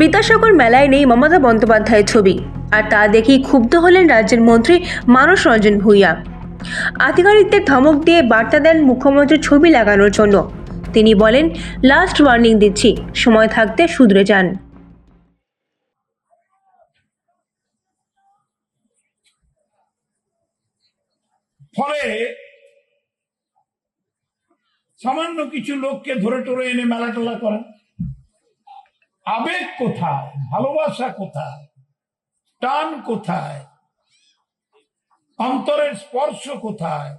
বিদ্যাসাগর মেলায় নেই মমতা বন্দ্যোপাধ্যায়ের ছবি। আর তা দেখেই ক্ষুব্ধ হলেন রাজ্যের মন্ত্রী মানস রঞ্জন ভূঁইয়া। আধিকারিকদের ধমক দিয়ে বার্তা দেন মুখ্যমন্ত্রীর ছবি লাগানোর জন্য। তিনি বলেন লাস্ট ওয়ার্নিং দিচ্ছি, সময় থাকতে শুধরে যান। ফলে সামান্য কিছু লোককে ধরে টরে এনে মেলা টেলা করা আবেগ কোথায়? ভালোবাসা কোথায়? টান কোথায়? অন্তরের স্পর্শ কোথায়?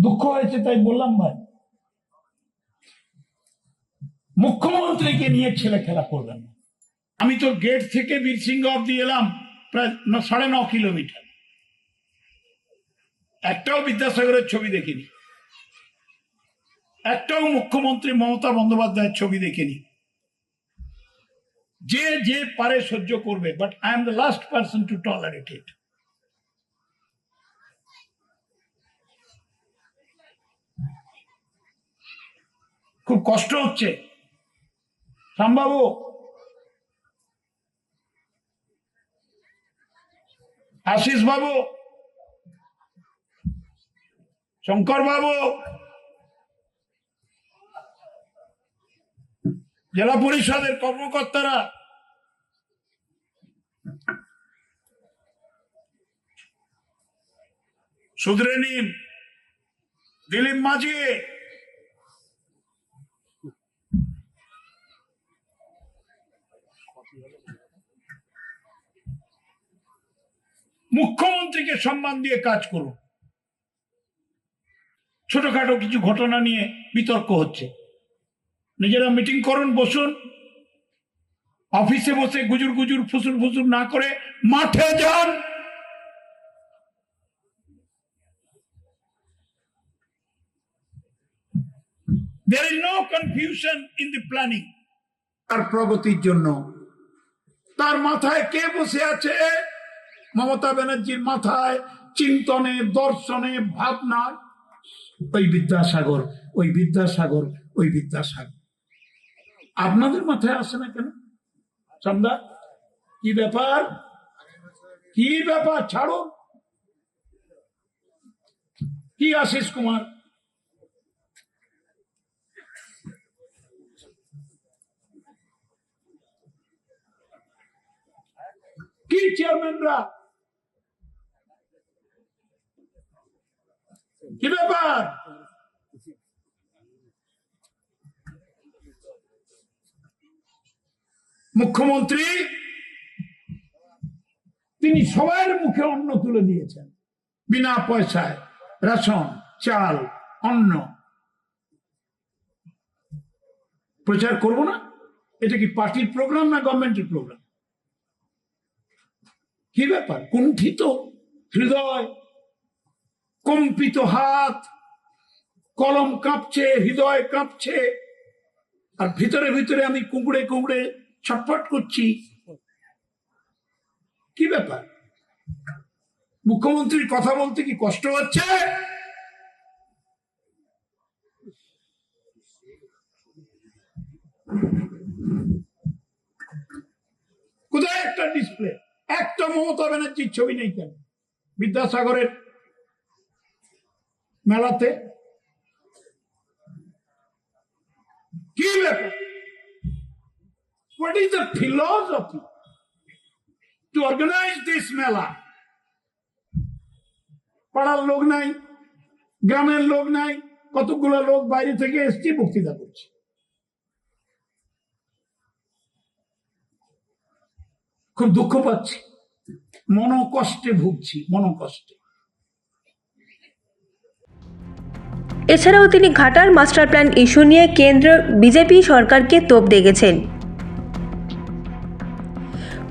দুঃখ হয়েছে তাই বললাম ভাই। মুখ্যমন্ত্রীকে নিয়ে ছেলে খেলা করবেন না। আমি তো গেট থেকে বীরসিংহ অব্দি এলাম, প্রায় সাড়ে ন কিলোমিটার। একটাও বিদ্যাসাগরের ছবি দেখিনি। একটাও মুখ্যমন্ত্রী মমতা বন্দ্যোপাধ্যায়ের ছবি দেখিনি। যে যে পারে সহ্য করবে but I am the last person to tolerate it খুব কষ্ট হচ্ছে। শ্যামবাবু আশিস বাবু শঙ্কর বাবু জেলা পরিষদের কর্মকর্তারা শুধরে নিন। দিলীপ মাঝি। মুখ্যমন্ত্রীকে সম্মান দিয়ে কাজ করুন। ছোটখাটো কিছু ঘটনা নিয়ে বিতর্ক হচ্ছে। নিজেরা মিটিং করুন, বসুন। অফিসে বসে গুজুর গুজুর, ফুসুর ফুসুর না করে মাঠে যান। There is no confusion in the planning. তার প্রগতির জন্য। তার মাথায় কে বসে আছে? মমতা ব্যানার্জির মাথায় চিন্তনে, দর্শনে, ভাবনায়। ওই বিদ্যাসাগর ওই বিদ্যাসাগর ওই বিদ্যাসাগর। আপনাদের মাথায় আসে না কেন চন্দা কি ব্যাপার কি ব্যাপার ছাড়ো কি আশিস কুমার কি চেয়ারম্যানরা কি ব্যাপার মুখ্যমন্ত্রী, তিনি সবার মুখে অন্ন তুলে দিয়েছেন। বিনা পয়সায় রেশন, চাল, অন্ন। প্রচার করব না? এটা কি পার্টির প্রোগ্রাম না গভর্নমেন্টের প্রোগ্রাম? কি ব্যাপার? কুণ্ঠিত, হৃদয়, কম্পিত হাত, কলম কাঁপছে, হৃদয় কাঁপছে, আর ভিতরে ভিতরে আমি কুঁকড়ে কুঁকড়ে ছটফট করছি। কি ব্যাপার? মুখ্যমন্ত্রীর কথা বলতে কি কষ্ট হচ্ছে? কোথায় একটা ডিসপ্লে একটা মমতা ব্যানার্জির ছবি নেই কেন? বিদ্যাসাগরের মেলাতে? কি ব্যাপার? What is the philosophy to organise this mela পাড়ার লোক নাই, গ্রামের লোক নাই, কতগুলো লোক বাইরে থেকে এসছি, বক্তৃতা করছে। খুব দুঃখ পাচ্ছি। মনোকষ্টে ভুগছি মনোকষ্টে এছাড়াও তিনি ঘাটার মাস্টার প্ল্যান ইস্যু নিয়ে কেন্দ্র, বিজেপি সরকারকে তোপ দেখেছেন